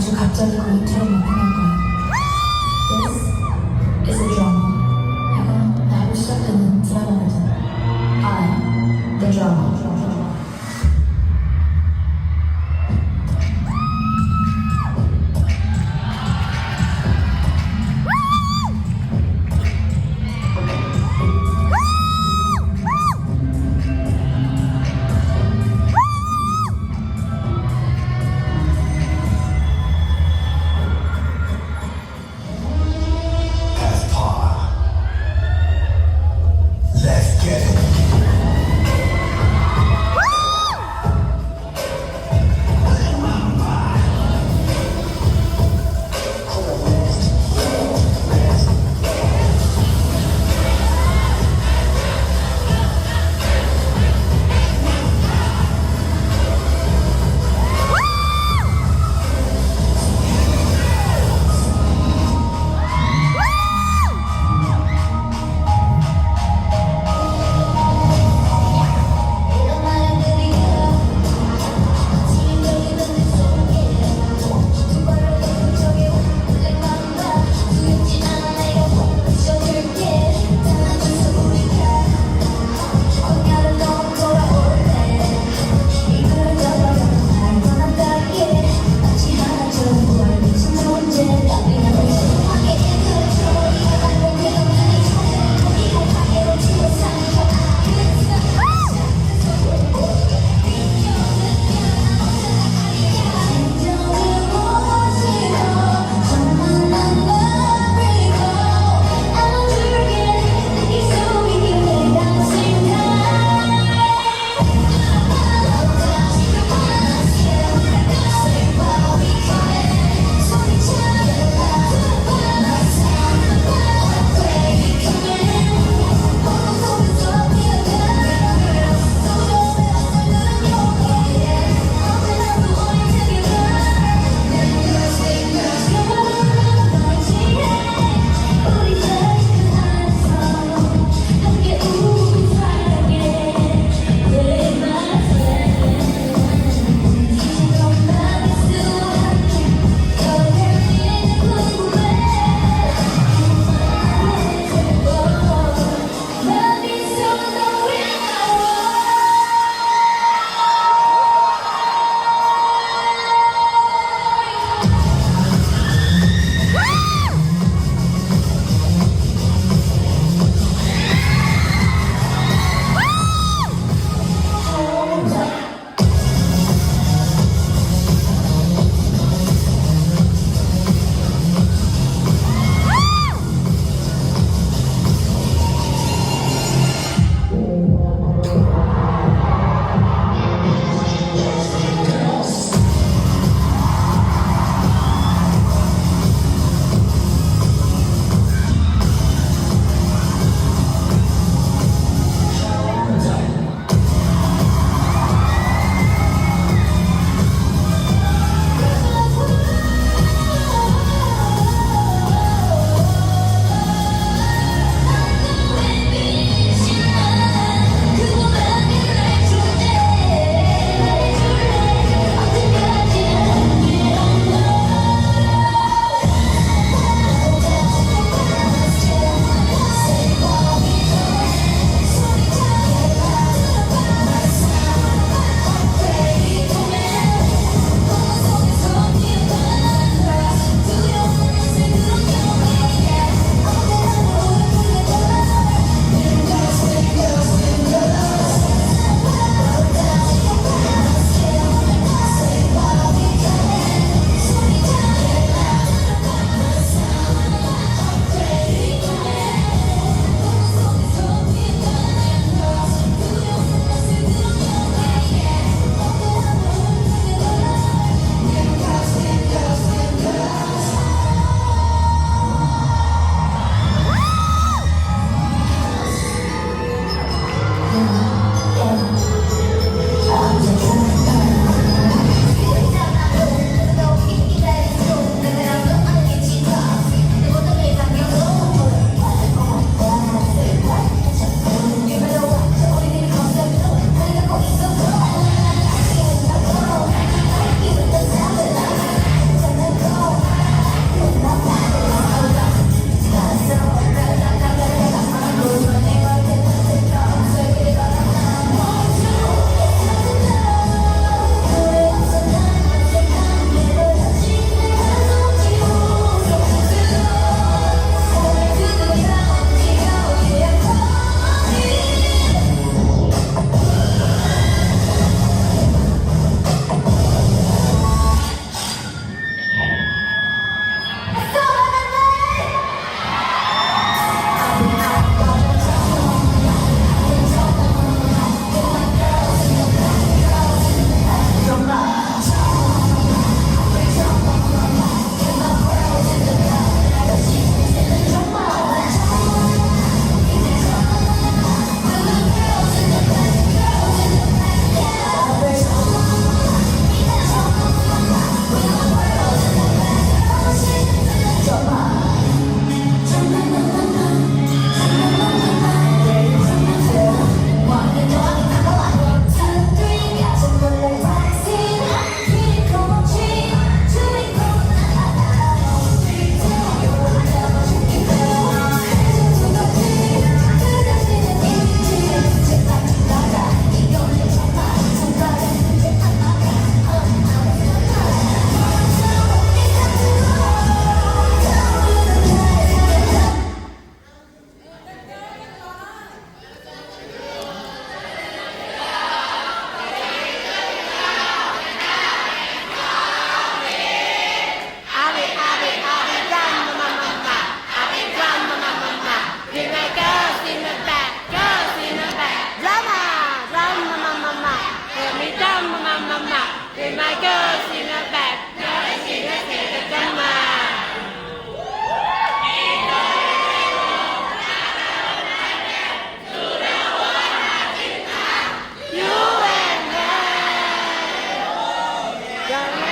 아주 갑자기 거의 들어오는 Yeah.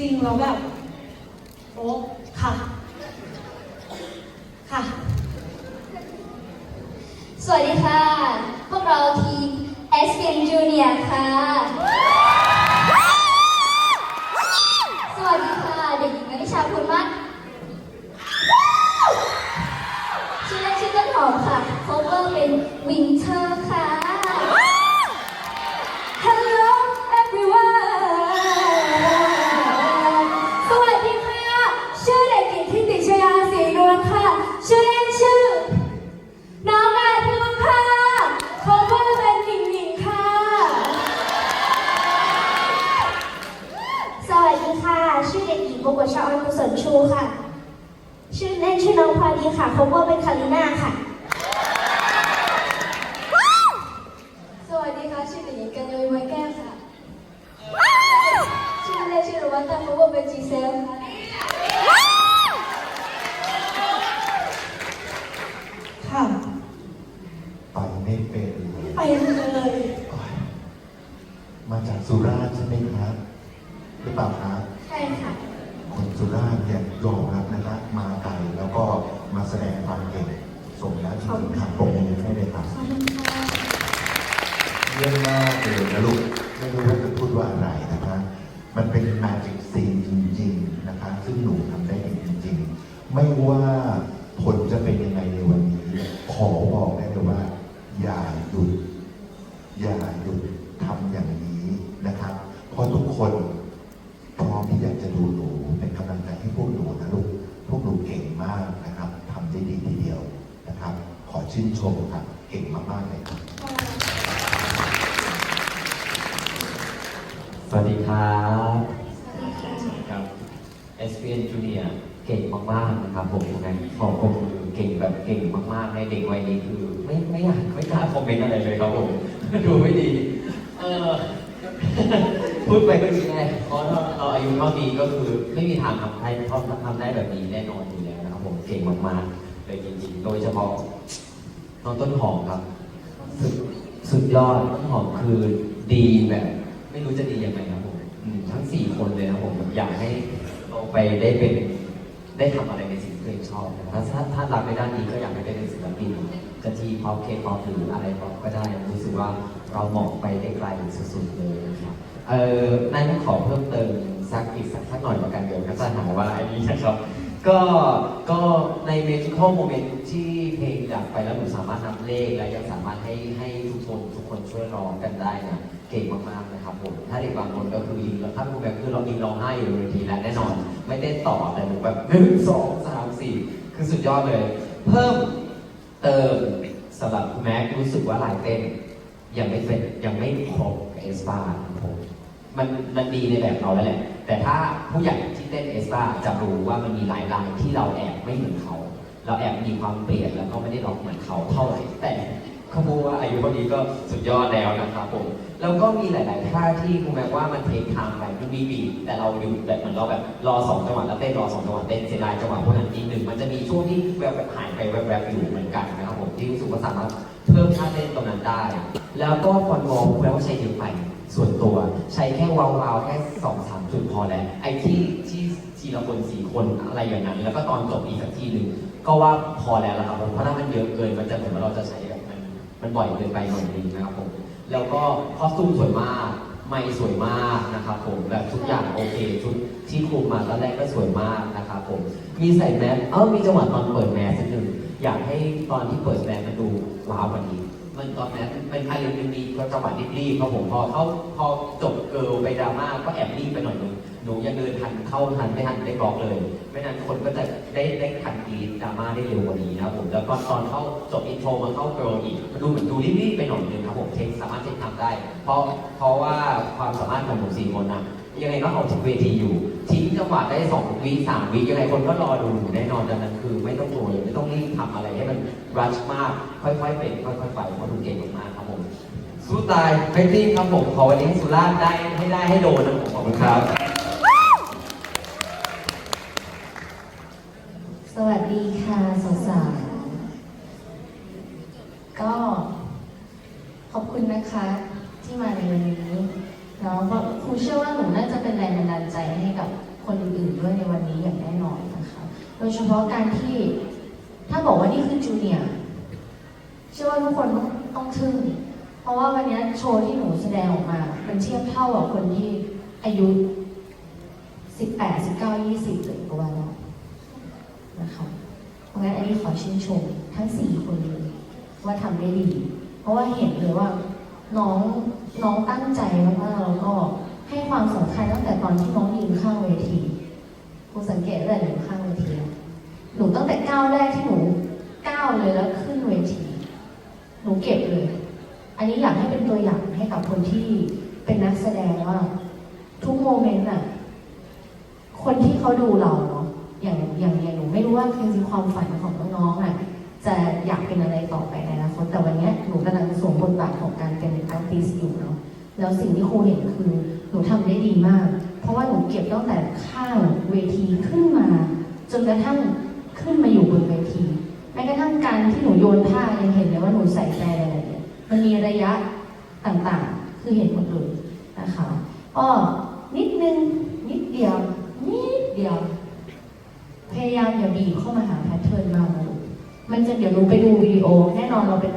แล้วแบบโอ้ค่ะ ค่ะ สวัสดีค่ะ พวกเราทีม s p n Junior ค่ะ สวัสดีค่ะ เด็กหญิงมณิชาพูนมัดชื่อเล่นชื่อต้นหอมค่ะ cover เป็นวิ มาจากสุราษฎร์ใช่ไหมครับหรือเปล่าครับใช่ค่ะคนสุราษฎร์เนี่ยยอมรับนะครับมาไกลแล้วก็มาแสดงความเก่งสมแล้วจริงๆครับปรบมือให้เลยครับขอบคุณค่ะเยี่ยมมากเลยนะลูกไม่รู้ว่าจะพูดว่าอะไรนะคะมันเป็นมาจิกซีนจริงๆนะคะซึ่งหนูทำได้ดีจริงๆ ไม่ว่า ชื่นชมครับเก่งมากๆเลยครับ สวัสดีครับสวัสดีค่ะครับ SPN Junior เก่งมากๆนะครับผมนะขอบคุณเก่งแบบเก่งมากๆ ในเด็กวัยนี้คือไม่ไม่อยากไม่กล้าคอมเมนต์อะไรเลยครับผม ดูไม่ดี เออพูดไปก็ดีแน่เพราะเราเราอายุเท่านี้ก็คือไม่มีทางทำให้เขาทำได้แบบนี้แน่นอนอยู่แล้วนะครับผมเก่งมากๆเลยจริงๆ โดยเฉพาะ น้องต้นหอมครับ สุดสุดยอดต้นหอมคือดีแบบ ไม่รู้จะดียังไงครับผมอืมทั้งสี่คนเลยนะครับผมอยากให้เราไปได้เป็นได้ทำอะไรในสิ่งที่ตัวเองชอบนะครับถ้าถ้ารักในด้านนี้ก็อยากให้ได้เป็นศิลปินจะทีพอปเคพอปหรืออะไรพอปก็ได้รู้สึกว่าเราเหมาะไปได้ไกลสุดๆเลยนะครับเออนั่นขอเพิ่มเติมสักอีกสักสักหน่อยละกันเดี๋ยวก็จะหาว่าอันนี้นะครับ ก็ก็ในเมจิคอลโมเมนต์ที่เพลงดับไปแล้วหนูสามารถนับเลขและยังสามารถให้ให้ทุกคนทุกคนช่วยร้องกันได้นะเก่งมากๆนะครับผมถ้าเด็กบางคนก็คือยิงแล้วถ้าเป็นแบบคือเรายิงร้องไห้อยู่บนทีแล้วแน่นอน ไม่ได้ต่อแต่หนูแบบหนึ่งสองสามสี่คือสุดยอดเลย เพิ่มเติมสำหรับแม็กรู้สึกว่าลายเต้น ยังไม่เป็นยังไม่ครบกับเอสปาครับผมมันมันดีในแบบเราแล้วแหละ แต่ถ้าผู้ใหญ่ที่เต้นเอสปาจะรู้ว่ามันมีหลายลายที่เราแอบไม่เหมือนเขา เราแอบมีความเปลี่ยนแล้วก็ไม่ได้ร้องเหมือนเขาเท่าไหร่ แต่เขาพูดว่าอายุคนนี้ก็สุดยอดแล้วนะครับผม แล้วก็มีหลาย ๆ ท่าที่คุณแม่ว่ามันเทคทม์ไปมันมีบีแต่เราอยู่แบบเหมือนเราแบบรอสองจังหวะแล้วเต้นรอสองจังหวะเต้นเสียดายจังหวะพวกนั้นนิดหนึ่งมันจะมีช่วงที่แวบแบบหายไปแวบๆอยู่เหมือนกันนะครับผมที่รู้สึกว่าสามารถเพิ่มท่าเต้นตรงนั้นได้ แล้วก็ฟอนวอลคุณแม่ว่าใช้เยอะไป ส่วนตัวใช้แค่วาวๆแค่สองสามจุดพอแล้วไอ้ที่ที่ทีละคนสี่คนอะไรอย่างนั้น แล้วก็ตอนจบอีกสักทีหนึ่งก็ว่าพอแล้วละครับเพราะถ้ามันเยอะเกินมันจะเหมือนว่าเราจะใช้แบบมันมันบ่อยเกินไปหน่อยนึงนะครับผมแล้วก็คอสตูมสวยมากไม่สวยมากนะครับผมแบบทุกอย่างโอเคชุดที่คลุมมาตอนแรกก็สวยมากนะครับผมมีใส่แมสเออมีจังหวะตอนเปิดแมสนิดนึงอยากให้ตอนที่เปิดแมสมันดูว้าวกว่านี้ มันตอนนั้นเป็นอะไรมันมีก็จังหวะรีบๆครับผมพอเขาพอจบเกิลไปดราม่าก็แอบรีบไปหน่อยนึงหนูยังเดินทันเข้าทันไม่ทันได้บล็อกเลย ไม่นั้นคนก็จะได้ได้ทันกรีดราม่าได้เร็วกว่านี้นะครับผมแล้วก็ตอนเข้าจบอินโทรมาเข้าเกิลอีกดูเหมือนดูรีบๆไปหน่อยนึงครับผมเทคสามารถเทคทำได้ เพราะเพราะว่าความสามารถของหนูสี่คนนะ ยังไงก็เอาถึงเวทีอยู่ ทิ้งจังหวะได้สองวิสามวิยังไงคนก็รอดูแน่นอนดังนั้นคือไม่ต้องกลัวยไม่ต้องรีบทำอะไรให้มันรัชมาก ค่อยๆเป็นค่อยๆไปเพราะดูเก่งมากๆครับผมสู้ตายไฟติ้งครับผมขอวันนี้สุราษฎร์ได้ให้ได้ให้โดนนะผมขอบคุณครับ สวัสดีค่ะสาวๆก็ขอบคุณนะคะที่มาในวันนี้ เนาะเพราะครูเชื่อว่าหนูน่าจะเป็นแรงบันดาลใจให้กับคนอื่นๆด้วยในวันนี้อย่างแน่นอนนะคะ โดยเฉพาะการที่ถ้าบอกว่านี่คือจูเนียร์เชื่อว่าทุกคนต้องต้องทึ่ง เพราะว่าวันนี้โชว์ที่หนูแสดงออกมา มันเทียบเท่ากับคนที่อายุ 18 19 20เลยก็ว่าได้นะคะเพราะงั้นอันนี้ขอชื่นชมทั้ง 4 คนเลยว่าทำได้ดี เพราะว่าเห็นเลยว่า น้องน้องตั้งใจมากๆแล้วก็ให้ความสำคัญตั้งแต่ตอนที่น้องยืนข้างเวทีครูสังเกตเลยหนูข้างเวทีอะหนูตั้งแต่ก้าวแรกที่หนูก้าวเลยแล้วขึ้นเวทีหนูเก็บเลย อันนี้อยากให้เป็นตัวอย่างให้กับคนที่เป็นนักแสดงว่า ทุกโมเมนต์อะคนที่เขาดูเราเนาะอย่างอย่างอย่างหนูไม่รู้ว่าจริงๆความฝันของน้องๆอะ จะอยากเป็นอะไรต่อไปในอนาคตแต่วันนี้หนูกำลังสวมบทบาทของการเป็นอาร์ติสอยู่เนาะแล้วสิ่งที่ครูเห็นคือหนูทำได้ดีมาก เพราะว่าหนูเก็บตั้งแต่ข้างเวทีขึ้นมา จนกระทั่งขึ้นมาอยู่บนเวทีแม้กระทั่งการที่หนูโยนผ้ายังเห็นเลยว่าหนูใส่ใจอะไรเนี่ยมันมีระยะต่างๆ คือเห็นหมดเลยนะคะก็นิดนึงนิดเดียวนิดเดียว พยายามอย่าบีบเข้ามาหาแพทเทิร์นมากนะลูก มันจะเดี๋ยวหนูไปดูวิดีโอ แน่นอนเราเป็น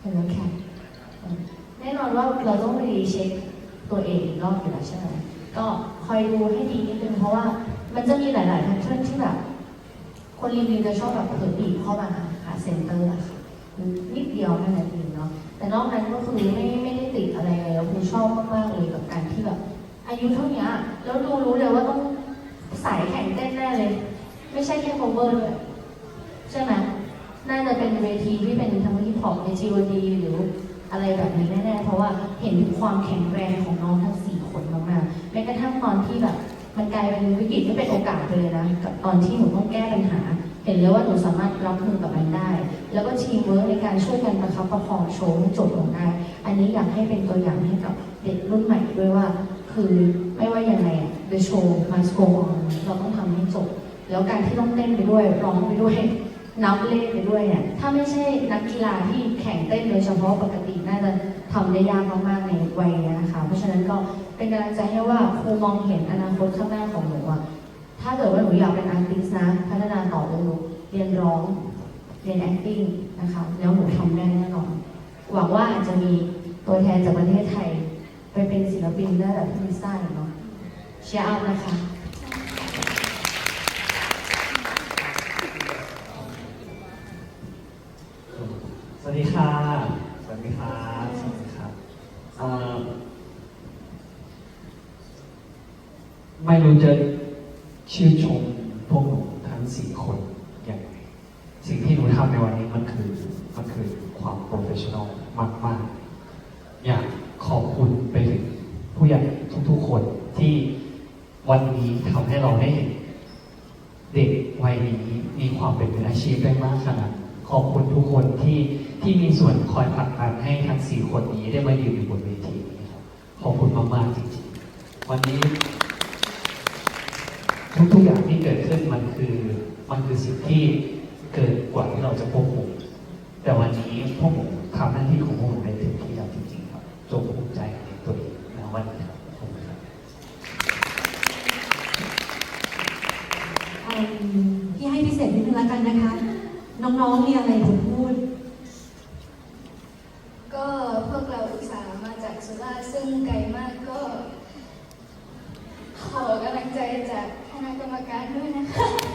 เห็นแล้วค่ะแน่นอนว่าเราต้องรีเช็คตัวเองอีกรอบอยู่แล้วใช่ไหมก็คอยดูให้ดีนิดนึงเพราะว่ามันจะมีหลายๆแพทเทิร์นที่แบบ คนรีวิวจะชอบแบบเผลอบีบเข้ามาหาเซนเตอร์อะค่ะนิดเดียวแค่นั้นเองเนาะแต่นอกนั้นก็คือไม่ไม่ได้ติดอะไรเลยแล้วคือชอบมากๆเลยกับการที่แบบ อายุเท่านี้แล้วดูรู้เลยว่าต้อง สายแข่งเต้นแน่เลย ไม่ใช่แค่ cover ด้วยใช่ไหมน่าจะเป็นเวทีที่เป็นทั้งฮิปฮอปในจีวดีหรืออะไรแบบนี้แน่ๆเพราะว่าเห็นถึงความแข็งแรงของน้องทั้งสี่คนมากๆแม้กระทั่งตอนที่แบบ มันกลายเป็นวิกฤตที่เป็นโอกาสไปเลยนะกับตอนที่หนูต้องแก้ปัญหา เห็นเลยว่าหนูสามารถรับมือกับมันได้ แล้วก็ทีมเวิร์กในการช่วยกันประคับประคองโชว์ให้จบลงได้ อันนี้อยากให้เป็นตัวอย่างให้กับเด็กรุ่นใหม่ด้วยว่า คือไม่ว่ายังไงอะ the show must go on เราต้องทำให้จบ แล้วการที่ต้องเต้นไปด้วยร้องไปด้วยนับเลขไปด้วยเนี่ยถ้าไม่ใช่นักกีฬาที่แข่งเต้นโดยเฉพาะปกติน่าจะทำได้ยากมากๆในวัยนี้นะคะเพราะฉะนั้นก็เป็นกำลังใจให้ว่าครูมองเห็นอนาคตข้างหน้าของหนูอะถ้าเกิดว่าหนูอยากเป็นอาร์ติสนะ พัฒนาต่อเลยลูเรียนร้องเรียน acting นะคะแล้วหนูทำได้แน่นอนหวังว่าอาจจะมีตัวแทนจากประเทศไทย ไปเป็นศิลปินได้แบบพี่มิซ่าเนาะเชียร์อัพนะคะสวัสดีค่ะ สวัสดีค่ะสวัสดีครับไม่รู้จะชื่นชมพวกหนูทั้งสี่คนอย่างไร สิ่งที่หนูทำในวันนี้มันคือ มันคือความโปรเฟชชั่นอลมาก ๆ อยากขอบคุณไปถึงผู้ใหญ่ทุก ๆ คนที่วันนี้ ทำให้เราได้เห็นเด็กวัยนี้มีความเป็นมืออาชีพได้มากขนาดขอบคุณทุกคนที่ที่มีส่วนคอยผลักดันให้ทั้งสี่คนนี้ได้มายืนอยู่บนเวทีนี้ครับขอบคุณมากๆจริงๆ วันนี้ ทุกๆอย่างที่เกิดขึ้นมันคือมันคือสิ่งที่เกินกว่าที่เราจะควบคุมแต่วันนี้พวกผมทำหน้าที่ของพวกผมได้เต็มที่แล้วจริงๆครับจงภูมิใจในตัวเองนะวันนี้ครับขอบคุณครับ เอิ่มพี่ให้พิเศษนิดนึงแล้วกันนะคะ น้องๆมีอะไรจะพูด ก็พวกเราอุตส่าห์มาจากสุราษฎร์ซึ่งไกลมากก็ ขอกำลังใจจากคณะกรรมการด้วยนะคะ